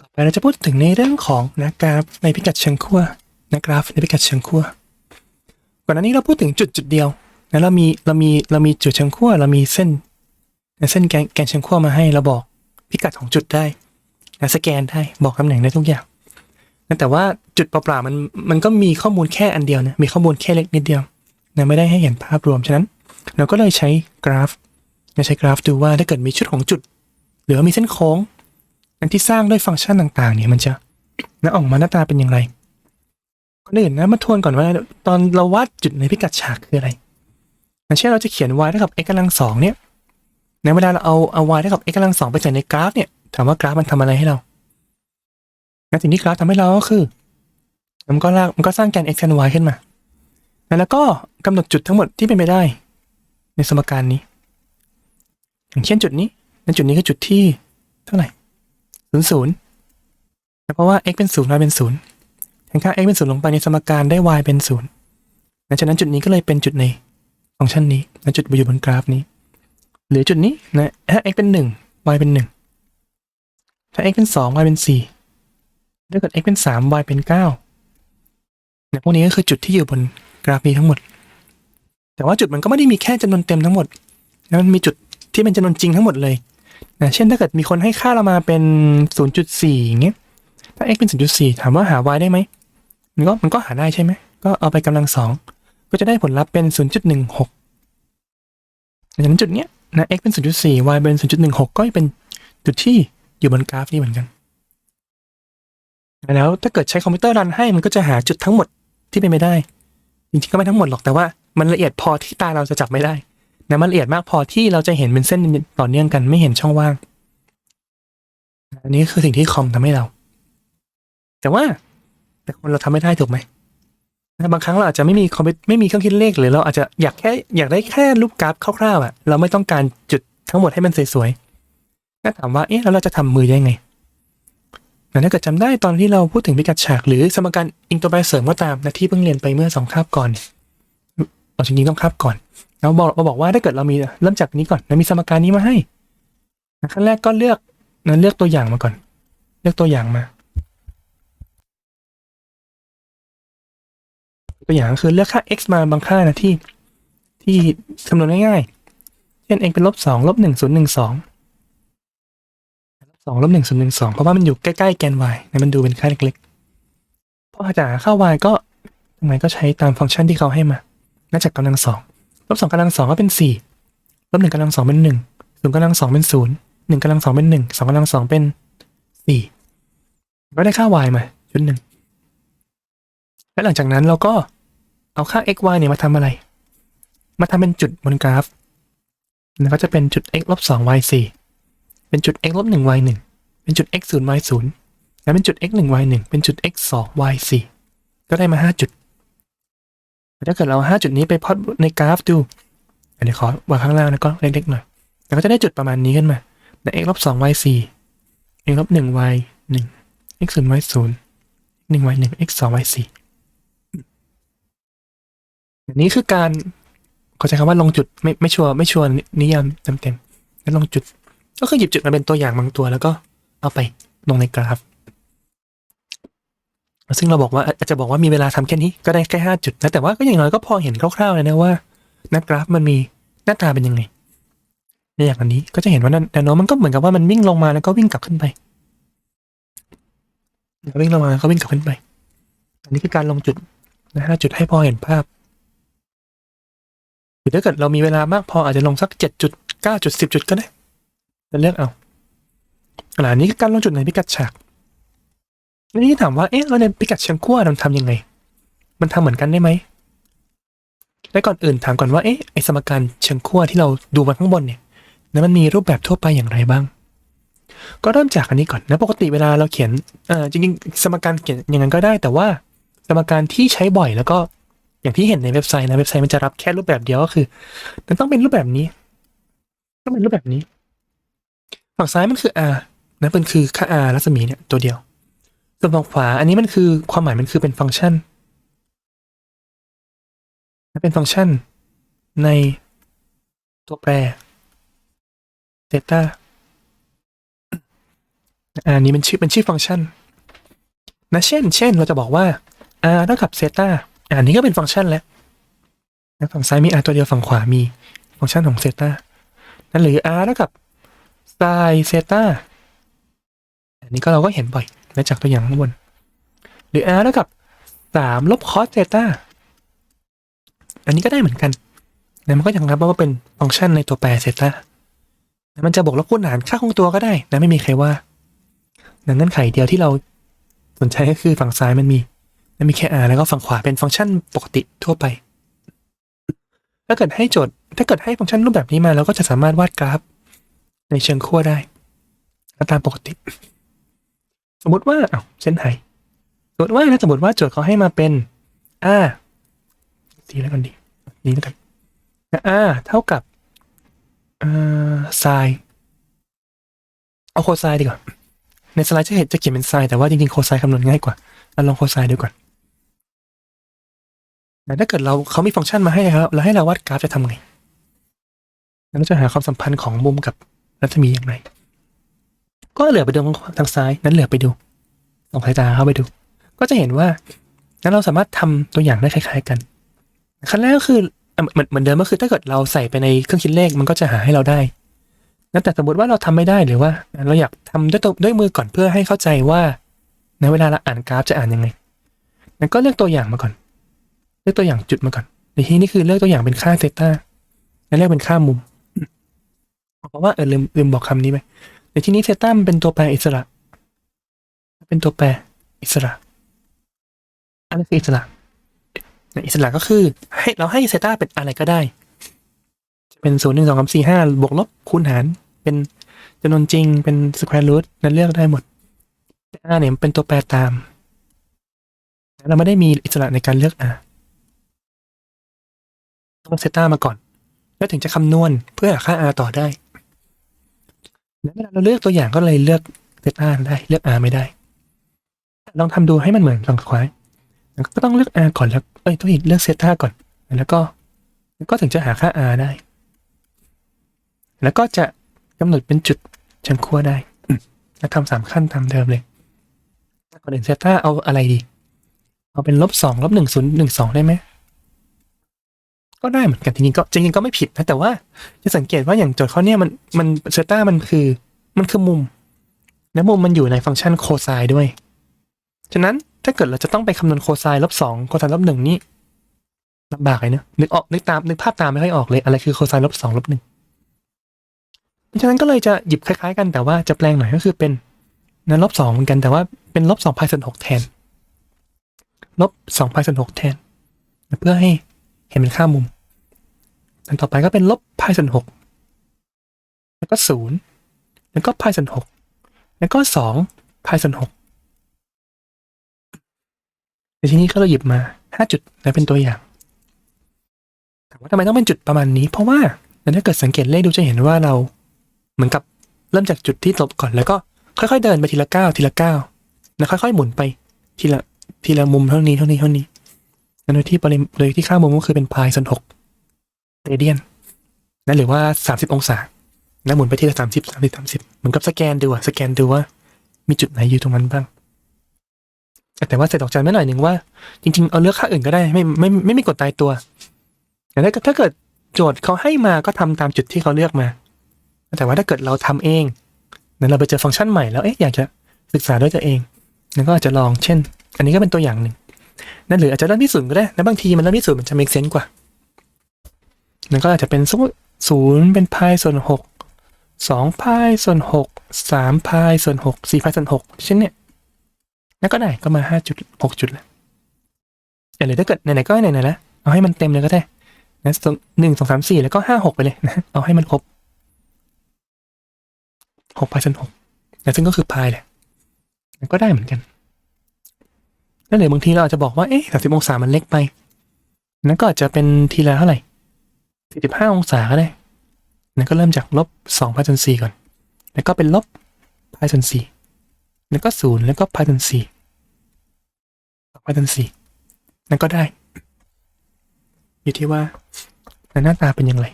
ต่อไปเราจะพูดถึงในเรื่องของนะกราฟในพิกัดเชิงขั้วนะกราฟในพิกัดเชิงขั้วก่อนหน้านี้เราพูดถึงจุดจุดเดียวนะเรามีเรามีเรามีจุดเชิงขั้วเรามีเส้นเส้นแกนแกนเชิงขั้วมาให้เราบอกพิกัดของจุดได้นะสแกนได้บอกตำแหน่งได้ทุกอย่างนะแต่ว่าจุดเปล่าๆมันมันก็มีข้อมูลแค่อันเดียวนะมีข้อมูลแค่เล็กนิดเดียวนะไม่ได้ให้เห็นภาพรวมฉะนั้น เราก็เลยใช้กราฟนะใช้กราฟดูว่าถ้าเกิดมีชุดของจุด หรือว่ามีเส้นโค้ง อันที่สร้างด้วยฟังก์ชันต่างๆ เนี่ยมันจะนะออกมาหน้าตาเป็นอย่างไรก่อนอื่นนะมาทวนก่อนว่าตอนเราวาดจุดในพิกัดฉากคืออะไรอย่างเช่นเราจะเขียน y เท่ากับ x กำลังสองเนี่ยในเวลาเราเอาเอา y เท่ากับ x กำลังสองไปใส่ในกราฟเนี่ยถามว่ากราฟมันทำอะไรให้เราสิ่งที่กราฟทำให้เราก็คือ มันก็ลากมันก็สร้างแกน x แกน y ขึ้นมา แล้วก็กำหนดจุดทั้งหมดที่เป็นไปได้ ในสมการนี้ อย่างเช่นจุดนี้และจุดนี้คือจุดที่เท่าไหร่ ศูนย์ศูนย์เพราะว่า x เป็นศูนย์ y เป็นศูนย์แทนค่า x เป็นศูนย์ลงไปในสมการได้ y เป็นศูนย์ดังนั้นจุดนี้ก็เลยเป็นจุดในฟังก์ชันนี้และจุดอยู่บนกราฟนี้ หรือจุดนี้นะถ้า x เป็นหนึ่ง y เป็นหนึ่งถ้า x เป็นสอง y เป็นสี่ถ้าเกิด x เป็นสาม y เป็นเก้าเนี่ยพวกนี้ก็คือจุดที่อยู่บนกราฟนี้ทั้งหมด แต่ว่าจุดมันก็ไม่ได้มีแค่จำนวนเต็มทั้งหมดแล้วมันมีจุดที่เป็นจำนวนจริงทั้งหมดเลย นะเช่นถ้าเกิดมีคนให้ค่าเรามาเป็น 0.4อย่างเงี้ยถ้า x เป็น 0.4 ถามว่าหา y ได้ไหมมันก็มันก็หาได้ใช่ไหม ก็เอาไปกำลังสองก็จะได้ผลลัพธ์เป็น 0.16ดังนั้นจุดเนี้ยนะ x เป็น 0.4 y เป็น 0.16 ก็เป็นจุดที่อยู่บนกราฟนี้เหมือนกัน แล้วถ้าเกิดใช้คอมพิวเตอร์รันให้มันก็จะหาจุดทั้งหมดที่เป็นไปได้ จริงๆก็ไม่ทั้งหมดหรอกแต่ว่ามันละเอียดพอที่ตาเราจะจับไม่ได้ นะมันละเอียดมากพอที่เราจะเห็นเป็นเส้นต่อเนื่องกันไม่เห็นช่องว่าง อันนี้คือสิ่งที่คอมทำให้เรา แต่ว่า แต่คนเราทำไม่ได้ถูกไหมนะบางครั้งเราอาจจะไม่มีคอมพิวไม่มีเครื่องคิดเลขหรือเราอาจจะอยากแค่อยากได้แค่รูปกราฟคร่าวๆอะ เราไม่ต้องการจุดทั้งหมดให้มันสวยๆก็ถามว่าเอ๊ะแล้วเราจะทำมือได้ไงนะถ้าเกิดจำได้ตอนที่เราพูดถึงพิกัดฉากหรือสมการอินโทรแปรเสริมก็ตามนะที่เพิ่งเรียนไปเมื่อสองคาบก่อน เอาจริงๆต้องคาบก่อนเราบอกเราบอกว่าถ้าเกิดเรามีเริ่มจากนี้ก่อนเรามีสมการนี้มาให้ขั้นแรกก็เลือกนะเลือกตัวอย่างมาก่อน เลือกตัวอย่างมา ตัวอย่างก็คือเลือกค่า x มาบางค่านะที่ที่คำนวณง่ายๆ เช่น x เป็นลบสองลบหนึ่งศูนย์หนึ่งสองลบสองลบหนึ่งศูนย์หนึ่งสองเพราะว่ามันอยู่ใกล้ๆแกน y นะมันดูเป็นค่าเล็กๆพอจะหาค่า y ก็ทำไมก็ใช้ตามฟังก์ชันที่เขาให้มา น่าจากำลังสองลบสองกำลังสองก็เป็นสี่ลบหนึ่งกำลังสองเป็นหนึ่งศูนย์กำลังสองเป็นศูนย์หนึ่งกำลังสองเป็นหนึ่งสองกำลังสองเป็นสี่ก็ได้ค่า y มาชุดหนึ่งและหลังจากนั้นเราก็เอาค่า x y เนี่ยมาทำอะไร มาทำเป็นจุดบนกราฟแล้วก็จะเป็นจุด x ลบสอง y สี่เป็นจุด x ลบหนึ่ง y หนึ่งเป็นจุด x ศูนย์ y ศูนย์และเป็นจุด x หนึ่ง y หนึ่งเป็นจุด x สอง y สี่ก็ได้มาห้าจุด ถ้าเกิดเราห้าจุดนี้ไปพอดในกราฟดูอันนี้ขอวางข้างล่างนะก็เล็กๆหน่อยแล้วก็จะได้จุดประมาณนี้ขึ้นมาใน x ลบสอง y สี่ x ลบหนึ่ง y หนึ่ง x ศูนย์ y ศูนย์หนึ่ง y หนึ่ง x สอง y สี่อันนี้คือการเขาใช้คำว่าลงจุดไม่ไม่ชัวร์ไม่ชัวร์นิยามเต็มๆแล้วลงจุด ก็คือหยิบจุดมาเป็นตัวอย่างบางตัวแล้วก็เอาไปลงในกราฟ ซึ่งเราบอกว่าอาจจะบอกว่ามีเวลาทำแค่นี้ก็ได้แค่ห้าจุดนะแต่ว่าก็อย่างน้อยก็พอเห็นคร่าวๆเลยนะว่าหน้ากราฟมันมีหน้าตาเป็นยังไงในอย่างอันนี้ก็จะเห็นว่าแนวโน้มมันก็เหมือนกับว่ามันวิ่งลงมาแล้วก็วิ่งกลับขึ้นไปวิ่งลงมาแล้วก็วิ่งกลับขึ้นไป อันนี้คือการลงจุดนะห้าจุดให้พอเห็นภาพหรือถ้าเกิดเรามีเวลามากพออาจจะลงสักเจ็ดจุดเก้าจุดสิบจุดก็ได้จะเลือกเอาอันนี้คือการลงจุดในพิกัดฉาก ทีนี้ถามว่า เอ๊ะเราในพิกัดเชิงขั้วมันทำยังไง มันทำเหมือนกันได้ไหม และก่อนอื่นถามก่อนว่า เอ๊ะ ไอสมการเชิงขั้วที่เราดูมาข้างบนเนี่ย นั้นมันมีรูปแบบทั่วไปอย่างไรบ้าง ก็เริ่มจากอันนี้ก่อนนะ ปกติเวลาเราเขียนเอ่อจริงๆ สมการเขียนอย่างนั้นก็ได้ แต่ว่าสมการที่ใช้บ่อยแล้วก็อย่างที่เห็นในเว็บไซต์นะเว็บไซต์มันจะรับแค่รูปแบบเดียวก็คือ มันต้องเป็นรูปแบบนี้ ต้องเป็นรูปแบบนี้ ฝั่งซ้ายมันคือ r นะเป็นคือค่า r รัศมีเนี่ยตัวเดียว ส่วนฝั่งขวา อันนี้มันคือความหมายมันคือเป็นฟังก์ชันเป็นฟังก์ชันในตัวแปรเซต้าอันนี้เป็นชื่อเป็นชื่อฟังก์ชันนะเช่น เช่น เราจะบอกว่า r เท่ากับเซต้าอันนี้ก็เป็นฟังก์ชันแล้วนะฝั่งซ้ายมี r ตัวเดียวฝั่งขวามีฟังก์ชันของเซต้านั่นหรือ r เท่ากับ sin เซต้าอันนี้ก็เราก็เห็นบ่อย นะจากตัวอย่างข้างบน หรือ r เท่ากับสามลบ cos เซตาอันนี้ก็ได้เหมือนกันนะมันก็ยังรับว่าเป็นฟังก์ชันในตัวแปรเซตานะมันจะบวกลบคูณหารค่าคงตัวก็ได้นะไม่มีใครว่าดังนั้นไขเดียวที่เราสนใจก็คือฝั่งซ้ายมันมีมันมีแค่ r แล้วก็ฝั่งขวาเป็นฟังก์ชันปกติทั่วไป ถ้าเกิดให้โจทย์ ถ้าเกิดให้ฟังก์ชันรูปแบบนี้มาเราก็จะสามารถวาดกราฟ ในเชิงขั้วได้ ตามปกติ มมติว่าเอา้าเส้นไหสมมติว่านะสมมติว่าโจทย์เขาให้มาเป็น r สีแล้วกันดีนี้แล้วกัน r เท่ากับเอ่อ sin เอาโคไซน์ดีกว่า ในสไลด์จะเห็นจะเขียนเป็นไซน์แต่ว่าจริงๆโคไซน์คำนวณง่ายกว่าเราลองโคไซน์ดูก่อนแต่ถ้าเกิดเราเขามีฟังก์ชันมาให้ครับแล้วให้เราวาดกราฟจะทำไงแล้วจะหาความสัมพันธ์ของมุมกับรัศมีอย่างไร ก็เหลือไปดูทางซ้าย นั้นเหลือไปดูลองสายตาเข้าไปดู ก็จะเห็นว่านั้นเราสามารถทำตัวอย่างได้คล้าย ๆกัน ขั้นแรกก็คือเหมือนเหมือนเดิมก็คือถ้าเกิดเราใส่ไปในเครื่องคิดเลขมันก็จะหาให้เราได้นะแต่สมมติว่าเราทำไม่ได้หรือว่า เราอยากทำด้วยตัวด้วยมือก่อนเพื่อให้เข้าใจว่าในเวลาเราอ่านกราฟจะอ่านยังไงนั้นก็เลือกตัวอย่างมาก่อน เลือกตัวอย่างจุดมาก่อนในที่นี้คือเลือกตัวอย่างเป็นค่าเซต้าและเลือกเป็นค่ามุมเพราะว่าเออลืมลืมบอกคำนี้ไป ในที่นี้เซต้ามันเป็นตัวแปรอิสระ เป็นตัวแปรอิสระ อันนี้คืออิสระในอิสระก็คือ ให้เราให้เซต้าเป็นอะไรก็ได้ จะเป็นศูนย์หนึ่งสองสามสี่ห้าบวกลบคูณหาร เป็นจำนวนจริงเป็นสแควร์รูทนั้นเลือกได้หมด แต่ r เนี่ยมันเป็นตัวแปรตาม เราไม่ได้มีอิสระในการเลือก r ต้องเซต้ามาก่อน แล้วถึงจะคำนวณเพื่อหาค่า r ต่อได้ เวลาเราเลือกตัวอย่างก็เลยเลือกเซตาได้เลือก r ไม่ได้ ลองทำดูให้มันเหมือนฝั่งขวาก็ต้องเลือก r ก่อนแล้วเอ้ยต้องเลือกเซตาก่อน แล้วก็ก็ถึงจะหาค่า r ได้ แล้วก็จะกำหนดเป็นจุดชิงขั้วได้แล้วทำสามขั้นตามเดิมเลยก่อนอื่นเซตาเอาอะไรดี เอาเป็นลบสองลบหนึ่งศูนย์หนึ่งสองได้ไหม ก็ได้เหมือนกันจริงๆก็จริงๆก็ไม่ผิดนะแต่ว่าจะสังเกตว่าอย่างโจทย์เขาเนี่ยมันมันเซต้ามันคือ มันคือมุม และมุมมันอยู่ในฟังก์ชันโคไซน์ด้วย ฉะนั้นถ้าเกิดเราจะต้องไปคำนวณโคไซน์ลบสองโคไซน์ลบหนึ่งนี่ลำบากเลยเนอะนึกออกนึกตามนึกภาพตามไม่ค่อยออกเลย อะไรคือโคไซน์ลบสองลบหนึ่งฉะนั้นก็เลยจะหยิบคล้ายๆ กันแต่ว่าจะแปลงหน่อยก็คือเป็นนั้นลบสองเหมือนกันแต่ว่าเป็นลบสองพายส่วนหกแทนลบสองพายส่วนหกแทน เพื่อให้เห็นเป็นค่ามุม อันต่อไปก็เป็นลบพายส่วนหกแล้วก็ศูนย์แล้วก็พายส่วนหกแล้วก็สองพายส่วนหกในที่นี้ก็เราหยิบมาห้าจุดแล้วเป็นตัวอย่างถามว่าทำไมต้องเป็นจุดประมาณนี้ เพราะว่าถ้าเกิดสังเกตเลขดูจะเห็นว่าเราเหมือนกับเริ่มจากจุดที่ลบก่อนแล้วก็ค่อยๆเดินไปทีละก้าวทีละก้าวแล้วค่อยๆหมุนไปทีละทีละมุมเท่านี้เท่านี้เท่านี้โดยที่ปริโดยที่ค่ามุมก็คือเป็นพายส่วนหก เรเดียนนะหรือว่าสามสิบองศาแล้วหมุนไปทีละสามสิบสามสิบสามสิบเหมือนกับสแกนดูอะสแกนดูว่า มีจุดไหนอยู่ตรงนั้นบ้าง แต่ว่าเสร็จดอกจันไม่หน่อยหนึ่งว่า จริง ๆ เอาเลือกค่าอื่นก็ได้ ไม่ไม่ไม่ไมีกฎตายตัว แต่ถ้าถ้าเกิดโจทย์เขาให้มาก็ทำตามจุดที่เขาเลือกมา แต่ว่าถ้าเกิดเราทำเองนั้นเราไปเจอฟังก์ชันใหม่แล้วเอ๊ะอยากจะศึกษาด้วยตัวเองนั่นก็อาจจะลองเช่น อันนี้ก็เป็นตัวอย่างหนึ่งนั่นหรืออาจจะเริ่มที่ศูนย์ก็ได้ แล้วบางทีมันเริ่มที่ศูนย์มันจะ make sense กว่า นั่นก็อาจจะเป็นสมมติศูนย์เป็นพายส่วนหกสองพายส่วนหกสามพายส่วนหกสี่พายส่วนหกเช่นเนี้ยนั่นก็ได้ก็มาห้าจุดหกจุดแล้วหรือถ้าเกิดไหนๆก็ไหนๆแล้วเอาให้มันเต็มเลยก็ได้นะหนึ่งสองสามสี่แล้วก็ห้าหกไปเลยนะเอาให้มันครบหกพายส่วนหกแต่ซึ่งก็คือพายแหละก็ได้เหมือนกันแล้วหรือบางทีเราอาจจะบอกว่าเอ๊ะสามสิบองศามันเล็กไปนั่นก็อาจจะเป็นทีละเท่าไหร่ สี่สิบห้าองศาก็ได้นั่นก็เริ่มจากลบสองพายส่วนสี่ก่อน แล้วก็เป็นลบพายส่วนสี่แล้วก็ศูนย์แล้วก็พายส่วนสี่สองพายส่วนสี่นั่นก็ได้ อยู่ที่ว่าหน้าตาเป็นยังไง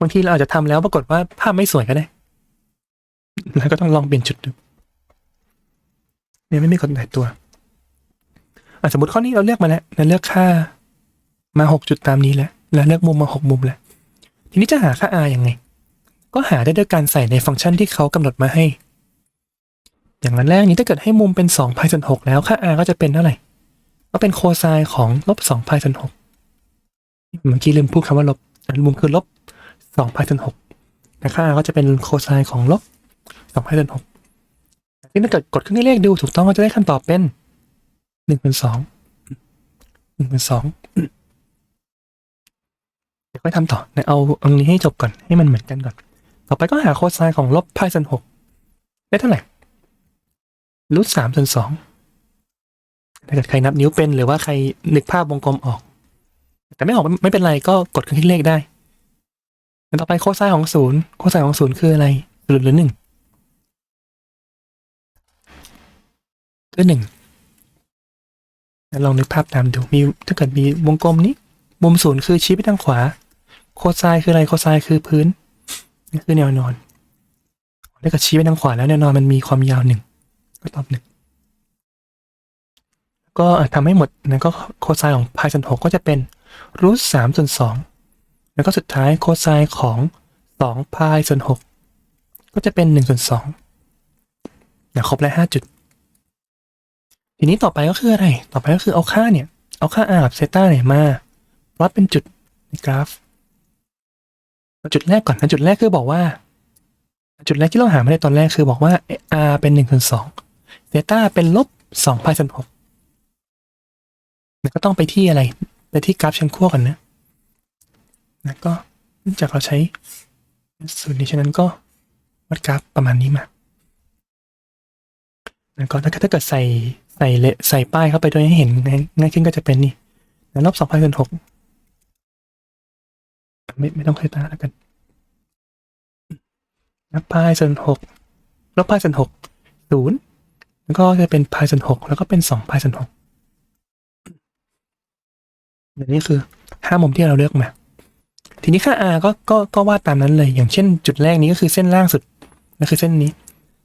บางทีเราอาจจะทำแล้วปรากฏว่าภาพไม่สวยก็ได้ แล้วก็ต้องลองเปลี่ยนจุดดูเนี่ยไม่มีกฎหมายตัวอสมมติข้อนี้เราเลือกมาแล้วเราเลือกค่ามาหกจุดตามนี้แล้ว แล้วเลือกมุมมาหกมุมแล้วทีนี้จะหาค่า r ยังไง ก็หาได้ด้วยการใส่ในฟังก์ชันที่เขากำหนดมาให้ อย่างนั้นแรกนี้ถ้าเกิดให้มุมเป็น2 pi ส่วน6แล้วค่า r ก็จะเป็นเท่าไหร่ ก็เป็นโคไซน์ของลบ2 pi ส่วน6เมื่อกี้ลืมพูดคำว่าลบมุมคือลบ2 pi ส่วน6แต่ค่า r ก็จะเป็นโคไซน์ของลบ2 pi ส่วน6ที่ถ้าเกิดกดเครื่องเลขดูถูกต้องก็จะได้คำตอบเป็น1เป็น2 1เป็น2 ดี๋ยวค่อยทำต่อนะเอาอันนี้ให้จบก่อนให้มันเหมือนกันก่อน ต่อไปก็หาโคไซน์ของลบ pi ส่วน6ได้เท่าไหร่รูทสามส่วนสองถ้าเกิดใครนับนิ้วเป็นหรือว่าใครนึกภาพวงกลมออก แต่ไม่ออกไม่เป็นไรก็กดเครื่องคิดเลขได้แล้วต่อไปโคไซน์ของศูนย์โคไซน์ของศูนย์คืออะไรศูนย์หรือหนึ่งคือหนึ่งแล้วลองนึกภาพตามดูมีถ้าเกิดมีวงกลมนี้ มุมศูนย์คือชี้ไปทางขวา โคไซคืออะไรโคไซคือพื้นนี่คือแนวนอนถ้าเกิดชี้ไปทางขวาแล้วแนวนอนมันมีความยาวหนึ่งก็ตอบหนึ่งก็ทำให้หมดนั้นก็โคไซของพายส่วนหกก็จะเป็นรูทสามส่วนสองแล้วก็สุดท้ายโคไซของสองพายส่วนหกก็จะเป็นหนึ่งส่วนสองนะครบแล้วห้าจุด ทีนี้ต่อไปก็คืออะไร ต่อไปก็คือเอาค่าเนี่ย เอาค่า r กับเซต้าเนี่ยมาวัดเป็นจุดในกราฟ จุดแรกก่อนนะจุดแรกคือบอกว่า จุดแรกที่เราหามาในตอนแรกคือบอกว่า r เป็นหนึ่งส่วนสองเซต้าเป็นลบสองพายส่วนหกก็ต้องไปที่อะไร ไปที่กราฟเชิงขั้วก่อนนะแล้วก็เนื่องจากเราใช้สูตรนี้ฉะนั้นก็วัดกราฟประมาณนี้มาแล้วก็ถ้าถ้าเกิดใส่ใส่เลใส่ป้ายเข้าไปโดยให้เห็นง่ายขึ้นก็จะเป็นนี่ลบสองพายส่วนหก ไม่ไม่ต้องใช้ตาแล้วกันลบพายส่วนหกลบพายส่วนหกศูนย์แล้วก็จะเป็นพายส่วนหกแล้วก็เป็นสองพายส่วนหกอันนี้คือห้ามุมที่เราเลือกมา ทีนี้ค่า r ก็ก็ก็วาดตามนั้นเลย อย่างเช่น จุดแรกนี้ก็คือเส้นล่างสุดนั่นคือเส้นนี้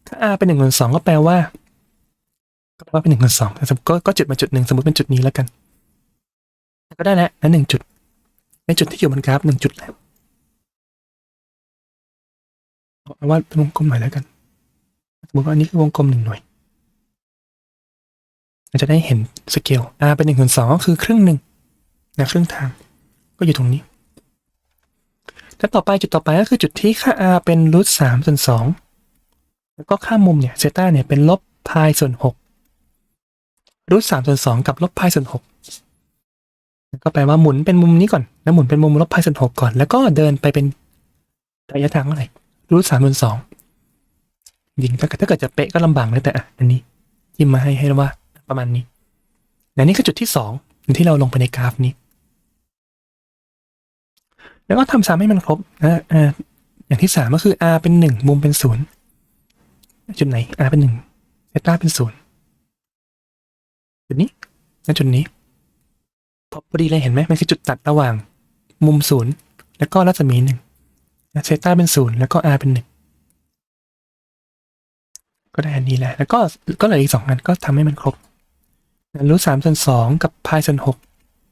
ค่า r เป็นหนึ่งส่วนสองก็แปลว่า ก็แปลว่าเป็นหนึ่งส่วนสองสมมติก็ก็จุดมาจุดหนึ่งสมมติเป็นจุดนี้แล้วกัน ก็ได้แล้วนั่นหนึ่งจุด ในจุดที่อยู่บนกราฟหนึ่งจุดแล้วเอาว่าเป็นวงกลมหน่อยแล้วกัน สมมติว่าอันนี้คือวงกลมหนึ่งหน่วยเราจะได้เห็นสเกล r เป็นหนึ่งส่วนสองก็คือครึ่งหนึ่งนะครึ่งทาง ก็อยู่ตรงนี้ แล้วต่อไปจุดต่อไปก็คือจุดที่ค่า r เป็นรูทสามส่วนสองแล้วก็ค่ามุมเนี่ยเซต้าเนี่ยเป็นลบพายส่วนหกรูทสามส่วนสองกับลบพายส่วนหก ก็แปลว่าหมุนเป็นมุมนี้ก่อน แล้วหมุนเป็นมุมลบพายส่วนหกก่อน แล้วก็เดินไปเป็นระยะทางเท่าไหร่รูทสามส่วนสองจริงถ้าเกิดถ้าเกิดจะเป๊ะก็ลำบากนะแต่อันนี้ที่มาให้ให้ว่าประมาณนี้และนี่คือจุดที่สองที่เราลงไปในกราฟนี้ แล้วก็ทำซ้ำให้มันครบนะอ่าอย่างที่สามก็คือ r เป็นหนึ่งมุมเป็นศูนย์จุดไหน r เป็นหนึ่งเซต้าเป็นศูนย์จุดนี้และจุดนี้ พอพอดีเลยเห็นไหมมันคือจุดตัดระหว่าง มุมศูนย์แล้วก็รัศมีหนึ่งเซต้าเป็นศูนย์แล้วก็ r เป็นหนึ่งก็ได้อันนี้แหละ แล้วก็ก็เหลืออีกสองอันก็ทำให้มันครบรูทสามส่วนสองกับพายส่วนหก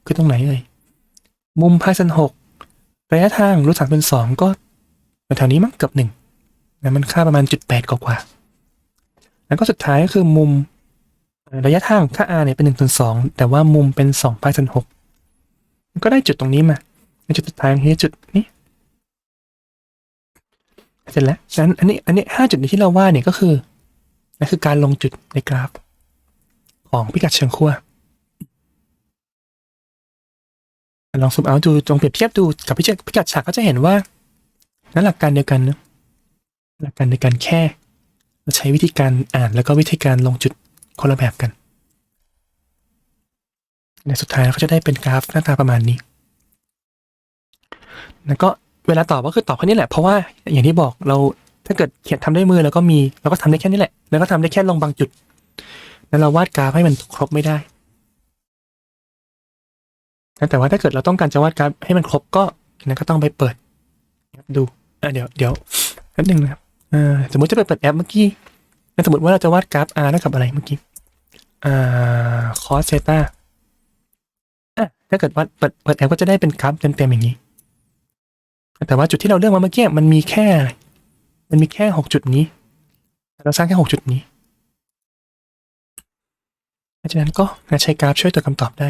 คือตรงไหนเอ่ยมุมพายส่วนหกระยะทางรูทสามส่วนสองก็แถวนี้มั้งเกือบหนึ่งนะมันค่าประมาณจุดแปดกว่าแล้วก็สุดท้ายก็คือมุม ระยะทางค่า r เนี่ยเป็นหนึ่งส่วนสองแต่ว่ามุมเป็นสองพายส่วนหกก็ได้จุดตรงนี้มาในจุดสุดท้ายคือจุดนี้เสร็จแล้วฉะนั้นอันนี้อันนี้ห้าจุดที่เราว่าเนี่ยก็คือนั่นคือการลงจุดในกราฟ ของพิกัดเชิงขั้วลองซูมเอาดูลองเปรียบเทียบดูกับพิกัดพิกัดฉากก็จะเห็นว่านั่นหลักการเดียวกันนะหลักการในการแค่ เราใช้วิธีการอ่านแล้วก็วิธีการลงจุด คนละแบบกัน ในสุดท้ายเราก็จะได้เป็นกราฟหน้าตาประมาณนี้ แล้วก็เวลาตอบก็คือตอบแค่นี้แหละ เพราะว่าอย่างที่บอกเราถ้าเกิดเขียนทำด้วยมือแล้วก็มีเราก็ทำได้แค่นี้แหละ แล้วก็ทำได้แค่ลงบางจุด แล้วเราวาดกราฟให้มันครบไม่ได้ แต่ว่าถ้าเกิดเราต้องการจะวาดกราฟให้มันครบก็นะก็ต้องไปเปิดดูอะเดี๋ยวเดี๋ยวนิดนึงนะครับสมมติจะไปเปิดแอปเมื่อกี้สมมติว่าเราจะวาดกราฟ R เท่ากับอะไรเมื่อกี้ อ่าคอสเซตาอะถ้าเกิดว่าเปิดเปิดแอปก็จะได้เป็นกราฟเต็มๆอย่างนี้ แต่ว่าจุดที่เราเลือกมาเมื่อกี้มันมีแค่ มันมีแค่หกจุดนี้ เราสร้างแค่หกจุดนี้เพราะฉะนั้นก็ใช้กราฟช่วยตัวคำตอบได้